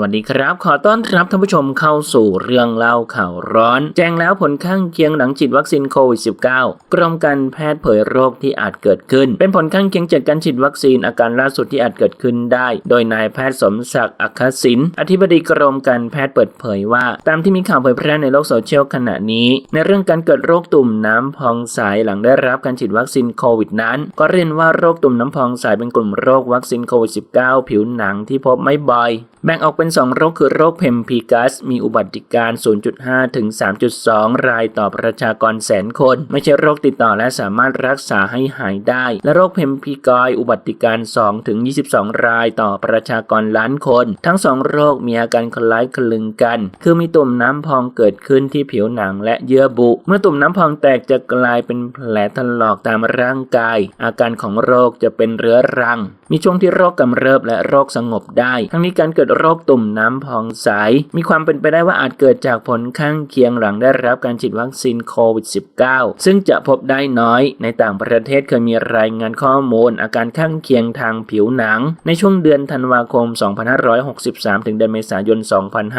วัสดีครับ ขอต้อนรับท่านผู้ชมเข้าสู่เรื่องเล่าข่าวร้อน แจ้งแล้วผลข้างเคียงหลังฉีดวัคซีนโควิด -19 กรมการแพทย์เผยโรคที่อาจเกิดขึ้น เป็นผลข้างเคียงจากการฉีดวัคซีนอาการล่าสุดที่อาจเกิดขึ้นได้ โดยนายแพทย์สมศักดิ์อัคศิลป์อธิบดีกรมการแพทย์เปิดเผยว่า ตามที่มีข่าวเผยแพร่ในโลกโซเชียลขณะนี้ ในเรื่องการเกิดโรคตุ่มน้ำพองใสหลังได้รับการฉีดวัคซีนโควิดนั้น ก็เรียนว่าโรคตุ่มน้ำพองใสเป็นกลุ่มโรควัคซีนโควิด -19 ผิวหนังที่พบไม่บ่อย แบ่งออกเป็น2โรคคือโรคเพมพีกัส มีอุบัติการ 0.5 ถึง 3.2 รายต่อประชากรแสนคน ไม่ใช่โรคติดต่อและสามารถรักษาให้หายได้ และโรคเพมพีกอย อุบัติการ 2 ถึง 22 รายต่อประชากรล้านคน ทั้ง2โรคมีอาการคล้ายคลึงกัน คือมีตุ่มน้ำพองเกิดขึ้นที่ผิวหนังและเยื่อบุ เมื่อตุ่มน้ำพองแตกจะกลายเป็นแผลถลอกตามร่างกาย อาการของโรคจะเป็นเรื้อรัง มีช่วงที่โรคกำเริบและโรคสงบได้ ทั้งนี้การเกิดโรคตุ่มน้ำพองใส มีความเป็นไปได้ว่าอาจเกิดจากผลข้างเคียงหลังได้รับการฉีดวัคซีนโควิด -19 ซึ่งจะพบได้น้อยในต่างประเทศเคยมีรายงานข้อมูล อาการข้างเคียงทางผิวหนัง ในช่วงเดือนธันวาคม 2563 ถึงเดือนเมษายน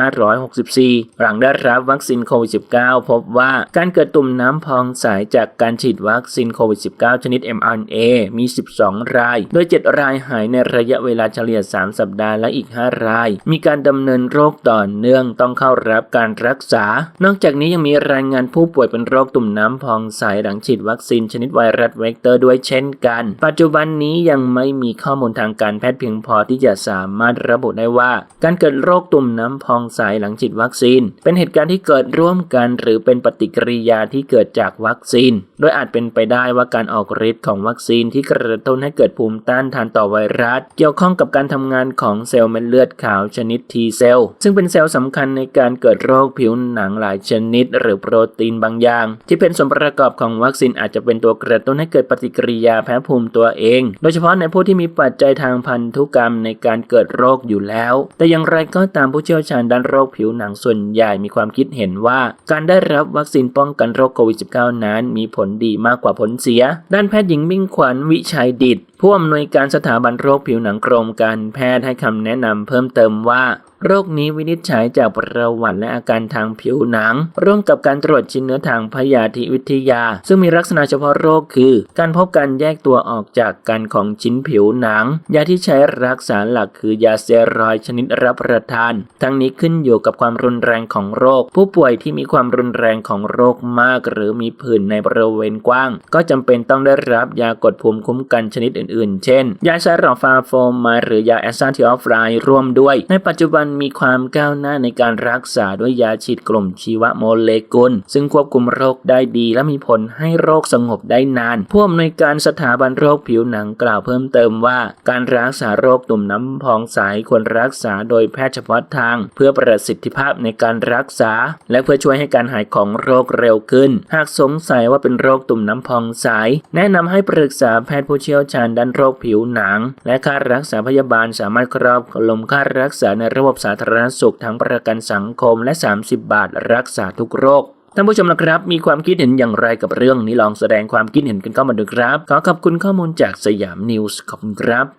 2564 หลังได้รับวัคซีนโควิด -19 พบว่าการเกิดตุ่มน้ำพองใสจากการฉีดวัคซีนโควิด -19 ชนิด mRNA มี 12 ราย โดย 7 รายหายในระยะเวลาเฉลี่ย 3 สัปดาห์และอีก 5 ราย มีการดำเนินโรคต่อเนื่องต้องเข้ารับการรักษา นอกจากนี้ยังมีรายงานผู้ป่วยเป็นโรคตุ่มน้ำพองใสหลังฉีดวัคซีนชนิดไวรัสเวกเตอร์ด้วยเช่นกัน ปัจจุบันนี้ยังไม่มีข้อมูลทางการแพทย์เพียงพอที่จะสามารถระบุได้ว่า การเกิดโรคตุ่มน้ำพองใสหลังฉีดวัคซีน เป็นเหตุการณ์ที่เกิดร่วมกัน หรือเป็นปฏิกิริยาที่เกิดจากวัคซีน โดยอาจเป็นไปได้ว่าการออกฤทธิ์ของวัคซีนที่กระตุ้นให้เกิดภูมิต้านทานต่อไวรัส เกี่ยวข้องกับการทำงานของเซลล์เม็ดเลือดขาวชนิดนิด T เซลล์ซึ่งเป็นเซลล์สำคัญในการเกิดโรคผิวหนังหลายชนิด หรือโปรตีนบางอย่าง ที่เป็นส่วนประกอบของวัคซีนอาจจะเป็นตัวกระตุ้นให้เกิดปฏิกิริยาแพ้ภูมิตัวเอง โดยเฉพาะในผู้ที่มีปัจจัยทางพันธุกรรมในการเกิดโรคอยู่แล้ว แต่อย่างไรก็ตามผู้เชี่ยวชาญด้านโรคผิวหนังส่วนใหญ่มีความคิดเห็นว่า การได้รับวัคซีนป้องกันโรคโควิด -19 นั้น มีผลดีมากกว่าผลเสีย ด้านแพทย์หญิงมิ่งขวัญวิชัยดิต ผู้อำนวยการสถาบันโรคผิวหนังกรมการแพทย์ให้คำแนะนำเพิ่มเติมว่า โรคนี้วินิจฉัยจากประวัติและอาการทางผิวหนัง ร่วมกับการตรวจชิ้นเนื้อทางพยาธิวิทยา ซึ่งมีลักษณะเฉพาะโรคคือ การพบการแยกตัวออกจากกันของชิ้นผิวหนัง ยาที่ใช้รักษาหลักคือยาเตียรอยชนิดรับประทาน ทั้งนี้ขึ้นอยู่กับความรุนแรงของโรค ผู้ป่วยที่มีความรุนแรงของโรคมาก หรือมีผื่นในบริเวณกว้าง ก็จำเป็นต้องได้รับยากดภูมิคุ้มกันชนิดอื่นๆ เช่น ยาไซรอฟาโฟมาหรือยาแอสซาทิออฟไลร่วมด้วย ในปัจจุบันมีความก้าวหน้าในการรักษาด้วยยาฉีดกลุ่มชีวโมเลกุล ซึ่งควบคุมโรคได้ดี และมีผลให้โรคสงบได้นาน ผู้อำนวยการสถาบันโรคผิวหนังกล่าวเพิ่มเติมว่า การรักษาโรคตุ่มน้ำพองใสควรรักษาโดยแพทย์เฉพาะทาง เพื่อประสิทธิภาพในการรักษา และเพื่อช่วยให้การหายของโรคเร็วขึ้น หากสงสัยว่าเป็นโรคตุ่มน้ำพองใสแนะนำให้ปรึกษาแพทย์ผู้เชี่ยวชาญด้านโรคผิวหนัง และค่ารักษาพยาบาลสามารถครอบคลุมค่ารักษาในระบบสาธารณสุขทั้งประกันสังคมและ 30 บาทรักษาทุกโรคท่านผู้ชมนะครับ มีความคิดเห็นอย่างไรกับเรื่องนี้ลองแสดงความคิดเห็นกันเข้ามาดูครับ ขอขอบคุณข้อมูลจากสยามนิวส์ขอบคุณครับ